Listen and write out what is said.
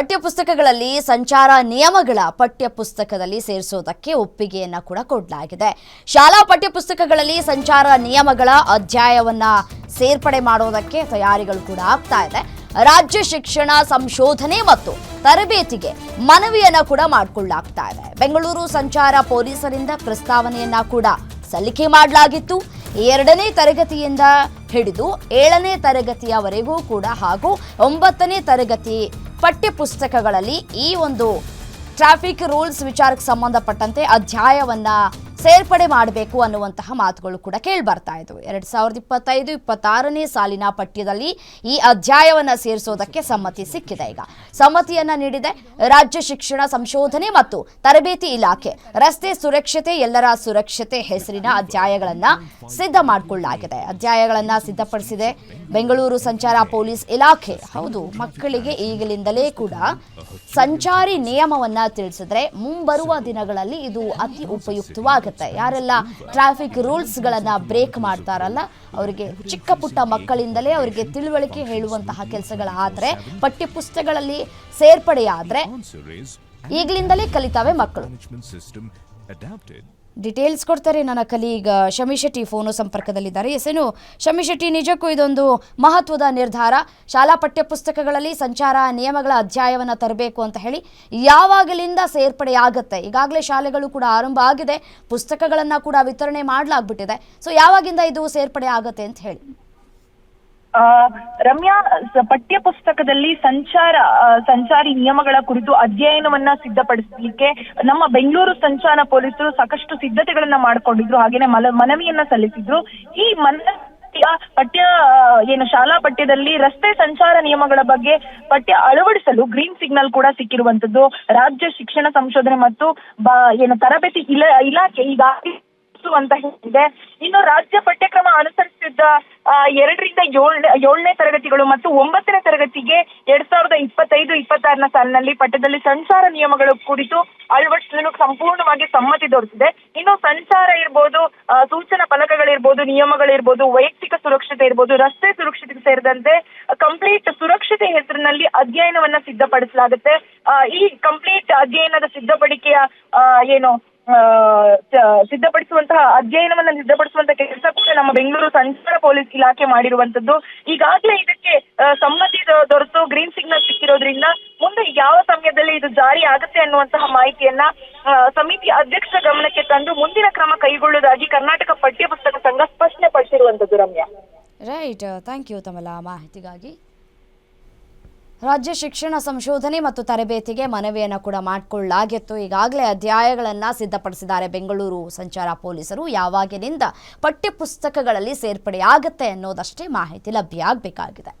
ಪಠ್ಯಪುಸ್ತಕಗಳಲ್ಲಿ ಸಂಚಾರ ನಿಯಮಗಳ ಪಠ್ಯಪುಸ್ತಕದಲ್ಲಿ ಸೇರಿಸೋದಕ್ಕೆ ಒಪ್ಪಿಗೆಯನ್ನ ಕೂಡ ಕೊಡಲಾಗಿದೆ. ಶಾಲಾ ಪಠ್ಯಪುಸ್ತಕಗಳಲ್ಲಿ ಸಂಚಾರ ನಿಯಮಗಳ ಅಧ್ಯಾಯವನ್ನ ಸೇರ್ಪಡೆ ಮಾಡೋದಕ್ಕೆ ತಯಾರಿಗಳು ಕೂಡ ಆಗ್ತಾ ಇದೆ. ರಾಜ್ಯ ಶಿಕ್ಷಣ ಸಂಶೋಧನೆ ಮತ್ತು ತರಬೇತಿಗೆ ಮನವಿಯನ್ನ ಕೂಡ ಮಾಡಿಕೊಳ್ಳಲಾಗ್ತಾ ಇದೆ. ಬೆಂಗಳೂರು ಸಂಚಾರ ಪೊಲೀಸರಿಂದ ಪ್ರಸ್ತಾವನೆಯನ್ನ ಕೂಡ ಸಲ್ಲಿಕೆ ಮಾಡಲಾಗಿತ್ತು. ಎರಡನೇ ತರಗತಿಯಿಂದ ಹಿಡಿದು ಏಳನೇ ತರಗತಿಯವರೆಗೂ ಕೂಡ ಹಾಗೂ ಒಂಬತ್ತನೇ ತರಗತಿ ಪಠ್ಯಪುಸ್ತಕಗಳಲ್ಲಿ ಈ ಒಂದು ಟ್ರಾಫಿಕ್ ರೂಲ್ಸ್ ವಿಚಾರಕ್ಕೆ ಸಂಬಂಧಪಟ್ಟಂತೆ ಅಧ್ಯಾಯವನ್ನ ಸೇರ್ಪಡೆ ಮಾಡಬೇಕು ಅನ್ನುವಂತಹ ಮಾತುಗಳು ಕೂಡ ಕೇಳಿ ಬರ್ತಾ ಇದ್ವು. ಎರಡ್ ಸಾವಿರದ ಇಪ್ಪತ್ತೈದು, ಇಪ್ಪತ್ತಾರನೇ ಸಾಲಿನ ಪಠ್ಯದಲ್ಲಿ ಈ ಅಧ್ಯಾಯವನ್ನ ಸೇರಿಸೋದಕ್ಕೆ ಸಮ್ಮತಿ ಸಿಕ್ಕಿದೆ. ಈಗ ಸಮ್ಮತಿಯನ್ನ ನೀಡಿದೆ ರಾಜ್ಯ ಶಿಕ್ಷಣ ಸಂಶೋಧನೆ ಮತ್ತು ತರಬೇತಿ ಇಲಾಖೆ. ರಸ್ತೆ ಸುರಕ್ಷತೆ, ಎಲ್ಲರ ಸುರಕ್ಷತೆ ಹೆಸರಿನ ಅಧ್ಯಾಯಗಳನ್ನ ಸಿದ್ಧ ಮಾಡಿಕೊಳ್ಳಲಾಗಿದೆ ಅಧ್ಯಾಯಗಳನ್ನ ಸಿದ್ಧಪಡಿಸಿದೆ ಬೆಂಗಳೂರು ಸಂಚಾರ ಪೊಲೀಸ್ ಇಲಾಖೆ. ಹೌದು, ಮಕ್ಕಳಿಗೆ ಈಗಲಿಂದಲೇ ಕೂಡ ಸಂಚಾರಿ ನಿಯಮವನ್ನ ತಿಳಿಸಿದ್ರೆ ಮುಂಬರುವ ದಿನಗಳಲ್ಲಿ ಇದು ಅತಿ ಉಪಯುಕ್ತವಾಗುತ್ತೆ ಯಾರೆಲ್ಲ ಟ್ರಾಫಿಕ್ ರೂಲ್ಸ್ಗಳನ್ನ ಬ್ರೇಕ್ ಮಾಡ್ತಾರಲ್ಲ, ಅವರಿಗೆ ಚಿಕ್ಕ ಪುಟ್ಟ ಮಕ್ಕಳಿಂದಲೇ ಅವರಿಗೆ ತಿಳುವಳಿಕೆ ಹೇಳುವಂತಹ ಕೆಲಸಗಳಾದರೆ, ಪಠ್ಯಪುಸ್ತಕಗಳಲ್ಲಿ ಸೇರ್ಪಡೆಯಾದ್ರೆ, ಈಗಲಿಂದಲೇ ಕಲಿತಾವೆ ಮಕ್ಕಳು. ಡೀಟೇಲ್ಸ್ ಕೊಡ್ತಾರೆ ನನ್ನ ಕಲೀಗ್ ಶಮಿ ಶೆಟ್ಟಿ ಫೋನು ಸಂಪರ್ಕದಲ್ಲಿದ್ದಾರೆ. ಎಸ್ ಏನು ಶಮಿ ಶೆಟ್ಟಿ, ನಿಜಕ್ಕೂ ಇದೊಂದು ಮಹತ್ವದ ನಿರ್ಧಾರ. ಶಾಲಾ ಪಠ್ಯಪುಸ್ತಕಗಳಲ್ಲಿ ಸಂಚಾರ, ನಿಯಮಗಳ ಅಧ್ಯಾಯವನ್ನು ತರಬೇಕು ಅಂತ ಹೇಳಿ ಯಾವಾಗಲಿಂದ ಸೇರ್ಪಡೆ ಆಗುತ್ತೆ ಈಗಾಗಲೇ ಶಾಲೆಗಳು ಕೂಡ ಆರಂಭ ಆಗಿದೆ. ಪುಸ್ತಕಗಳನ್ನು ಕೂಡ ವಿತರಣೆ ಮಾಡಲಾಗ್ಬಿಟ್ಟಿದೆ. ಸೊ ಯಾವಾಗಿಂದ ಇದು ಸೇರ್ಪಡೆ ಆಗುತ್ತೆ ಅಂತ ಹೇಳಿ? ರಮ್ಯಾ ಪಠ್ಯ ಪುಸ್ತಕದಲ್ಲಿ ಸಂಚಾರ ಸಂಚಾರಿ ನಿಯಮಗಳ ಕುರಿತು ಅಧ್ಯಯನವನ್ನ ಸಿದ್ಧಪಡಿಸಲಿಕ್ಕೆ ನಮ್ಮ ಬೆಂಗಳೂರು ಸಂಚಾರ ಪೊಲೀಸರು ಸಾಕಷ್ಟು ಸಿದ್ಧತೆಗಳನ್ನ ಮಾಡಿಕೊಂಡಿದ್ರು, ಹಾಗೇನೆ ಮನವಿಯನ್ನ ಸಲ್ಲಿಸಿದ್ರು. ಈ ಮನ ಪಠ್ಯ, ಏನು ಶಾಲಾ ಪಠ್ಯದಲ್ಲಿ ರಸ್ತೆ ಸಂಚಾರ ನಿಯಮಗಳ ಬಗ್ಗೆ ಪಠ್ಯ ಅಳವಡಿಸಲು ಗ್ರೀನ್ ಸಿಗ್ನಲ್ ಕೂಡ ಸಿಕ್ಕಿರುವಂತದ್ದು. ರಾಜ್ಯ ಶಿಕ್ಷಣ ಸಂಶೋಧನೆ ಮತ್ತು ಏನು ತರಬೇತಿ ಇಲ, ಇಲಾಖೆ ಈಗಾಗಲೇ ಅಂತ ಹೇಳಿದೆ ಇನ್ನು ರಾಜ್ಯ ಪಠ್ಯಕ್ರಮ ಅನುಸರಿಸಿದ್ದ ಎರಡರಿಂದ ಏಳನೇ ತರಗತಿಗಳು ಮತ್ತು ಒಂಬತ್ತನೇ ತರಗತಿಗೆ ಎರಡ್ ಸಾವಿರದ ಇಪ್ಪತ್ತೈದು, ಇಪ್ಪತ್ತಾರನ ಸಾಲಿನಲ್ಲಿ ಪಠ್ಯದಲ್ಲಿ ಸಂಚಾರ ನಿಯಮಗಳ ಕುರಿತು ಅಳವಡಿಸಲು ಸಂಪೂರ್ಣವಾಗಿ ಸಮ್ಮತಿ ದೊರೆತಿದೆ. ಇನ್ನು ಸಂಚಾರ ಇರ್ಬೋದು ಸೂಚನಾ ಫಲಕಗಳಿರ್ಬೋದು, ನಿಯಮಗಳಿರ್ಬೋದು, ವೈಯಕ್ತಿಕ ಸುರಕ್ಷತೆ ಇರ್ಬೋದು, ರಸ್ತೆ ಸುರಕ್ಷತೆ ಸೇರಿದಂತೆ ಕಂಪ್ಲೀಟ್ ಸುರಕ್ಷತೆ ಹೆಸರಿನಲ್ಲಿ ಅಧ್ಯಯನವನ್ನ ಸಿದ್ಧಪಡಿಸಲಾಗುತ್ತೆ. ಈ ಕಂಪ್ಲೀಟ್ ಅಧ್ಯಯನದ ಸಿದ್ಧಪಡಿಕೆಯ ಏನು ಸಿದ್ಧಪಡಿಸುವಂತಹ ಅಧ್ಯಯನವನ್ನ ಸಿದ್ಧಪಡಿಸುವಂತಹ ಕೆಲಸ ಕೂಡ ನಮ್ಮ ಬೆಂಗಳೂರು ಸಂಚಾರ ಪೊಲೀಸ್ ಇಲಾಖೆ ಮಾಡಿರುವಂತದ್ದು. ಈಗಾಗಲೇ ಇದಕ್ಕೆ ಸಮ್ಮತಿ ದೊರೆತು ಗ್ರೀನ್ ಸಿಗ್ನಲ್ ಸಿಕ್ಕಿರೋದ್ರಿಂದ ಮುಂದೆ ಯಾವ ಸಮಯದಲ್ಲಿ ಇದು ಜಾರಿ ಆಗುತ್ತೆ ಅನ್ನುವಂತಹ ಮಾಹಿತಿಯನ್ನ ಸಮಿತಿ ಅಧ್ಯಕ್ಷರ ಗಮನಕ್ಕೆ ತಂದು ಮುಂದಿನ ಕ್ರಮ ಕೈಗೊಳ್ಳುವುದಾಗಿ ಕರ್ನಾಟಕ ಪಠ್ಯಪುಸ್ತಕ ಸಂಘ ಸ್ಪಷ್ಟನೆ ಪಡಿಸಿರುವಂತದ್ದು ರಮ್ಯಾ. ರೈಟ್ ಥ್ಯಾಂಕ್ ಯು ತಮಲ ಮಾಹಿತಿಗಾಗಿ ರಾಜ್ಯ ಶಿಕ್ಷಣ ಸಂಶೋಧನೆ ಮತ್ತು ತರಬೇತಿಗೆ ಮನವಿಯನ್ನು ಕೂಡ ಮಾಡಿಕೊಳ್ಳಲಾಗಿತ್ತು ಈಗಾಗಲೇ ಅಧ್ಯಾಯಗಳನ್ನು ಸಿದ್ಧಪಡಿಸಿದ್ದಾರೆ. ಬೆಂಗಳೂರು ಸಂಚಾರ ಪೊಲೀಸರು ಯಾವಾಗಿನಿಂದ ಪಠ್ಯಪುಸ್ತಕಗಳಲ್ಲಿ ಸೇರ್ಪಡೆಯಾಗುತ್ತೆ ಅನ್ನೋದಷ್ಟೇ ಮಾಹಿತಿ ಲಭ್ಯ ಆಗಬೇಕಾಗಿದೆ.